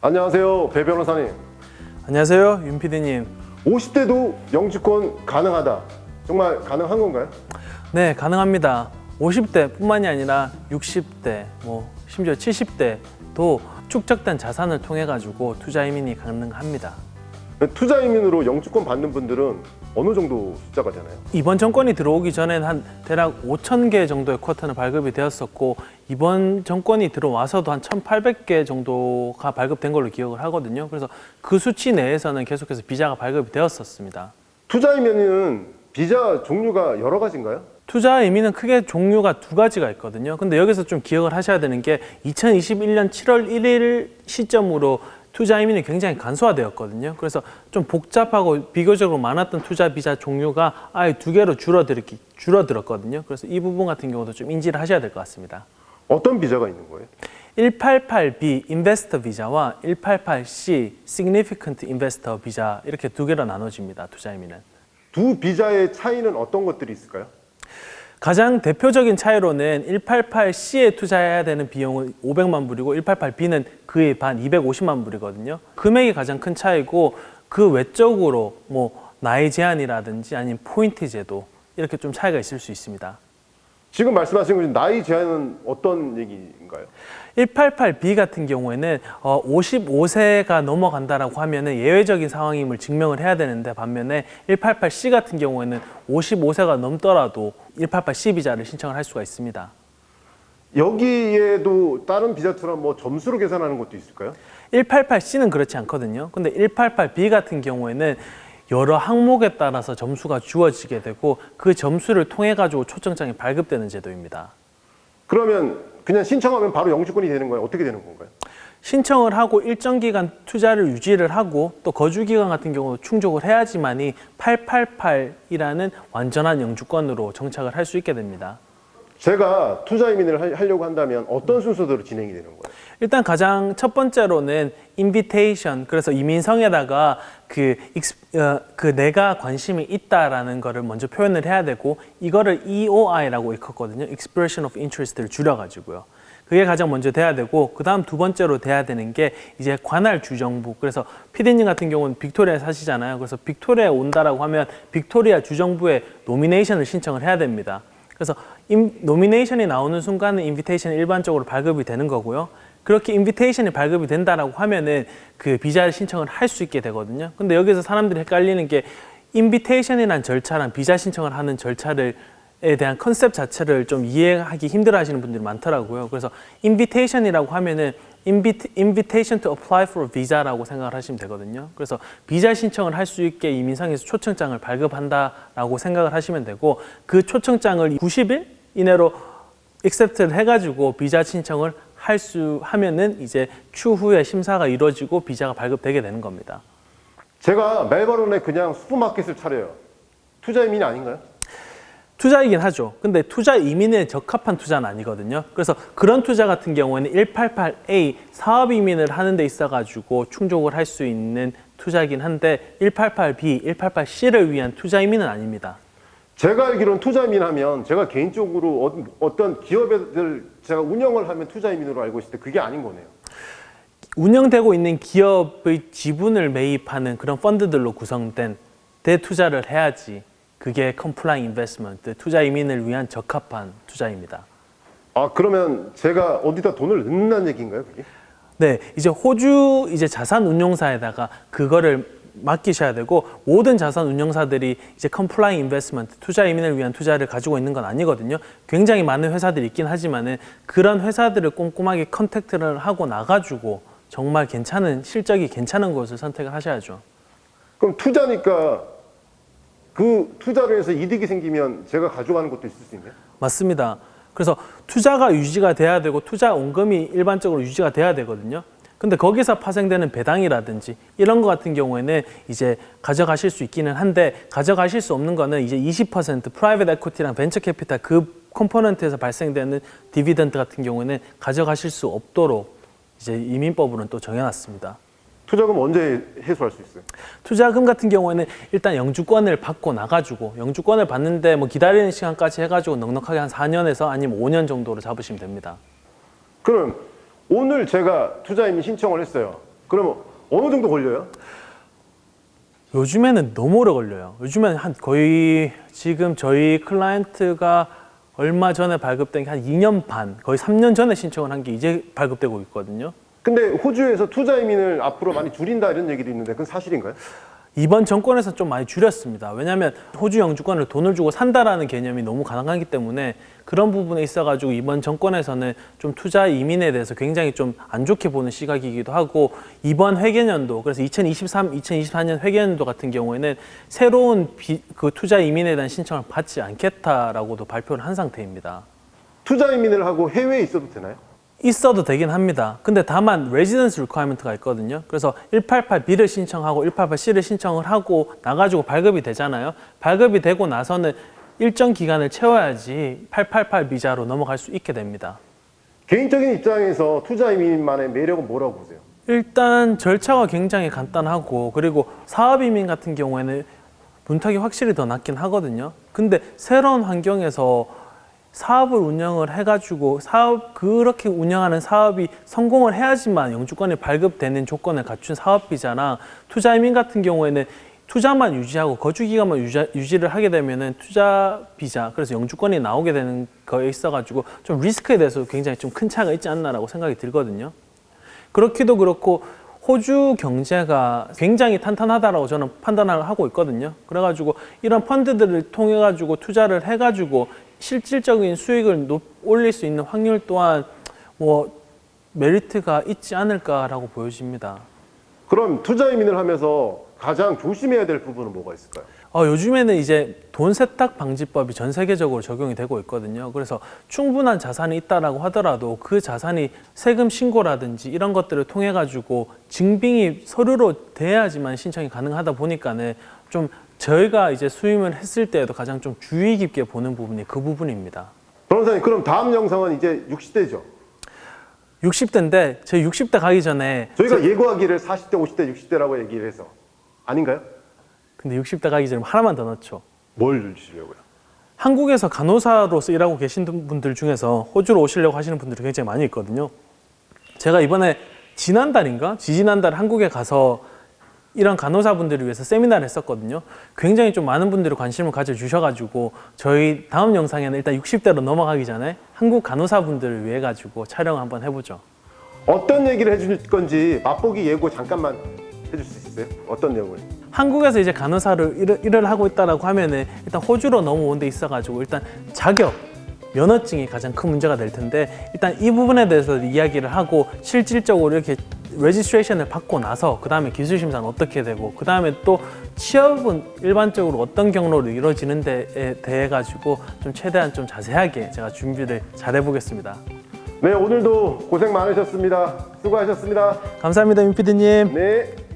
안녕하세요, 배 변호사님. 안녕하세요, 윤 PD님. 50대도 영주권 가능하다. 정말 가능한 건가요? 네, 가능합니다. 50대 뿐만이 아니라 60대, 뭐 심지어 70대도 축적된 자산을 통해 가지고 투자 이민이 가능합니다. 투자 이민으로 영주권 받는 분들은 어느 정도 숫자가 되나요? 이번 정권이 들어오기 전엔 한 대략 5천 개 정도의 쿼터는 발급이 되었었고 이번 정권이 들어와서도 한 1,800개 정도가 발급된 걸로 기억을 하거든요. 그래서 그 수치 내에서는 계속해서 비자가 발급이 되었었습니다. 투자 이민은 비자 종류가 여러 가지인가요? 투자 의미는 크게 종류가 두 가지가 있거든요. 근데 여기서 좀 기억을 하셔야 되는 게 2021년 7월 1일 시점으로 투자 의미는 굉장히 간소화되었거든요. 그래서 좀 복잡하고 비교적으로 많았던 투자 비자 종류가 아예 두 개로 줄어들기 줄어들었거든요. 그래서 이 부분 같은 경우도 좀 인지를 하셔야 될 것 같습니다. 어떤 비자가 있는 거예요? 188B 인베스터 비자와 188C significant investor 비자 이렇게 두 개로 나눠집니다. 투자 의미는. 두 비자의 차이는 어떤 것들이 있을까요? 가장 대표적인 차이로는 188C에 투자해야 되는 비용은 500만 불이고 188B는 그의 반 250만 불이거든요. 금액이 가장 큰 차이고 그 외적으로 뭐 나이 제한이라든지 아니면 포인트 제도 이렇게 좀 차이가 있을 수 있습니다. 지금 말씀하신 것 나이 제한은 어떤 얘기인가요? 188B 같은 경우에는 어, 55세가 넘어간다라고 하면은 예외적인 상황임을 증명을 해야 되는데 반면에 188C 같은 경우에는 55세가 넘더라도 188C 비자를 신청을 할 수가 있습니다. 여기에도 다른 비자처럼 뭐 점수로 계산하는 것도 있을까요? 188C는 그렇지 않거든요. 근데 188B 같은 경우에는 여러 항목에 따라서 점수가 주어지게 되고 그 점수를 통해 가지고 초청장이 발급되는 제도입니다. 그러면 그냥 신청하면 바로 영주권이 되는 거예요? 어떻게 되는 건가요? 신청을 하고 일정 기간 투자를 유지를 하고 또 거주 기간 같은 경우 충족을 해야지만이 888이라는 완전한 영주권으로 정착을 할 수 있게 됩니다. 제가 투자 이민을 하- 하려고 한다면 어떤 순서대로 진행이 되는 거예요? 일단 가장 첫 번째로는 인비테이션 그래서 이민성에다가 그, 어, 그 내가 관심이 있다라는 거를 먼저 표현을 해야 되고 이거를 EOI라고 읽었거든요. Expression of Interest를 줄여 가지고요. 그게 가장 먼저 돼야 되고 그 다음 두 번째로 돼야 되는 게 이제 관할 주정부 그래서 피디님 같은 경우는 빅토리아에 사시잖아요. 그래서 빅토리아에 온다라고 하면 빅토리아 주정부에 노미네이션을 신청을 해야 됩니다. 그래서 임, 노미네이션이 나오는 순간은 인비테이션이 일반적으로 발급이 되는 거고요. 그렇게 인비테이션이 발급이 된다라고 하면은 그 비자를 신청을 할 수 있게 되거든요. 근데 여기서 사람들이 헷갈리는 게 인비테이션이란 절차랑 비자 신청을 하는 절차를 에 대한 컨셉 자체를 좀 이해하기 힘들어 하시는 분들이 많더라고요. 그래서 인비테이션이라고 하면은 인비트, invitation to apply for visa라고 생각을 하시면 되거든요. 그래서 비자 신청을 할 수 있게 이민상에서 초청장을 발급한다라고 생각을 하시면 되고 그 초청장을 90일 이내로 accept를 해가지고 비자 신청을 할 수 하면은 이제 추후에 심사가 이루어지고 비자가 발급되게 되는 겁니다. 제가 멜버른에 그냥 슈퍼마켓을 차려요. 투자 이민이 아닌가요? 투자이긴 하죠. 근데 투자 이민에 적합한 투자는 아니거든요. 그래서 그런 투자 같은 경우에는 188A 사업 이민을 하는 데 있어 가지고 충족을 할 수 있는 투자이긴 한데 188B, 188C를 위한 투자 이민은 아닙니다. 제가 알기로는 투자 이민 하면 제가 개인적으로 어, 어떤 기업을 제가 운영을 하면 투자 이민으로 알고 있을 때 그게 아닌 거네요. 운영되고 있는 기업의 지분을 매입하는 그런 펀드들로 구성된 대투자를 해야지 그게 컴플라잉 인베스트먼트, 투자 이민을 위한 적합한 투자입니다. 아 그러면 제가 어디다 돈을 넣는다는 얘기인가요, 그게? 네, 이제 호주 이제 자산 운용사에다가 그거를 맡기셔야 되고 모든 자산 운용사들이 이제 컴플라잉 인베스트먼트 투자 이민을 위한 투자를 가지고 있는 건 아니거든요. 굉장히 많은 회사들이 있긴 하지만은 그런 회사들을 꼼꼼하게 컨택트를 하고 나가지고 정말 괜찮은 실적이 괜찮은 곳을 선택을 하셔야죠. 그럼 투자니까 그 투자를 해서 이득이 생기면 제가 가져가는 것도 있을 수 있나요? 맞습니다. 그래서 투자가 유지가 돼야 되고 투자 원금이 일반적으로 유지가 돼야 되거든요. 근데 거기서 파생되는 배당이라든지 이런 거 같은 경우에는 이제 가져가실 수 있기는 한데 가져가실 수 없는 거는 이제 20% 프라이빗 에코티랑 벤처 캐피탈 그 컴포넌트에서 발생되는 디비던드 같은 경우에는 가져가실 수 없도록 이제 이민법으로는 또 정해놨습니다. 투자금 언제 해소할 수 있어요? 투자금 같은 경우에는 일단 영주권을 받고 나가지고 영주권을 받는데 뭐 기다리는 시간까지 해가지고 넉넉하게 한 4년에서 아니면 5년 정도로 잡으시면 됩니다. 그럼 오늘 제가 투자 이민 신청을 했어요. 그러면 어느 정도 걸려요? 요즘에는 너무 오래 걸려요. 요즘에는 한 거의 지금 저희 클라이언트가 얼마 전에 발급된 게 한 2년 반, 거의 3년 전에 신청을 한 게 이제 발급되고 있거든요. 근데 호주에서 투자 이민을 앞으로 많이 줄인다 이런 얘기도 있는데 그건 사실인가요? 이번 정권에서 좀 많이 줄였습니다. 왜냐하면 호주 영주권을 돈을 주고 산다라는 개념이 너무 가능하기 때문에 그런 부분에 있어가지고 이번 정권에서는 좀 투자 이민에 대해서 굉장히 좀 안 좋게 보는 시각이기도 하고 이번 회계년도 그래서 2023, 2024년 회계년도 같은 경우에는 새로운 비, 그 투자 이민에 대한 신청을 받지 않겠다라고도 발표를 한 상태입니다. 투자 이민을 하고 해외에 있어도 되나요? 있어도 되긴 합니다. 근데 다만 레지던스 리퀘어먼트가 있거든요. 그래서 188B를 신청하고 188C를 신청을 하고 나가지고 발급이 되잖아요. 발급이 되고 나서는 일정 기간을 채워야지 888 비자로 넘어갈 수 있게 됩니다. 개인적인 입장에서 투자 이민만의 매력은 뭐라고 보세요? 일단 절차가 굉장히 간단하고 그리고 사업 이민 같은 경우에는 문턱이 확실히 더 낮긴 하거든요. 근데 새로운 환경에서 사업을 운영을 해가지고 사업 그렇게 운영하는 사업이 성공을 해야지만 영주권이 발급되는 조건을 갖춘 사업 비자랑 투자 이민 같은 경우에는 투자만 유지하고 거주 기간만 유지, 유지 를 하게 되면은 투자 비자 그래서 영주권이 나오게 되는 거에 있어가지고 좀 리스크에 대해서 굉장히 좀 큰 차이가 있지 않나라고 생각이 들거든요. 그렇기도 그렇고 호주 경제가 굉장히 탄탄하다라고 저는 판단을 하고 있거든요. 그래가지고 이런 펀드들을 통해 가지고 투자를 해가지고 실질적인 수익을 높, 올릴 수 있는 확률 또한 뭐 메리트가 있지 않을까라고 보여집니다. 그럼 투자 이민을 하면서 가장 조심해야 될 부분은 뭐가 있을까요? 어, 요즘에는 이제 돈 세탁 방지법이 전 세계적으로 적용이 되고 있거든요. 그래서 충분한 자산이 있다라고 하더라도 그 자산이 세금 신고라든지 이런 것들을 통해 가지고 증빙이 서류로 돼야지만 신청이 가능하다 보니까는 좀 저희가 이제 수임을 했을 때에도 가장 좀 주의 깊게 보는 부분이 그 부분입니다. 변호사님 그럼 다음 영상은 이제 60대죠? 60대인데 제 60대 가기 전에 저희가 예고하기를 40대, 50대, 60대라고 얘기를 해서 아닌가요? 근데 60대 가기 전에 하나만 더 넣죠. 뭘 주시려고요? 한국에서 간호사로서 일하고 계신 분들 중에서 호주로 오시려고 하시는 분들이 굉장히 많이 있거든요. 제가 이번에 지난달인가 지지난달 한국에 가서 이런 간호사분들을 위해서 세미나를 했었거든요. 굉장히 좀 많은 분들이 관심을 가져주셔가지고 저희 다음 영상에는 일단 60대로 넘어가기 전에 한국 간호사분들을 위해 가지고 촬영 한번 해보죠. 어떤 얘기를 해줄 건지 맛보기 예고 잠깐만 해줄 수 있어요? 어떤 내용을? 한국에서 이제 간호사를 일을, 일을 하고 있다라고 하면은 일단 호주로 넘어온 데 있어가지고 일단 자격 면허증이 가장 큰 문제가 될 텐데 일단 이 부분에 대해서 이야기를 하고 실질적으로 이렇게 레지스트레이션을 받고 나서 그 다음에 기술 심사는 어떻게 되고 그 다음에 또 취업은 일반적으로 어떤 경로로 이루어지는 데에 대해 가지고 좀 최대한 좀 자세하게 제가 준비를 잘 해보겠습니다. 네 오늘도 고생 많으셨습니다. 수고하셨습니다. 감사합니다, 민피디님. 네.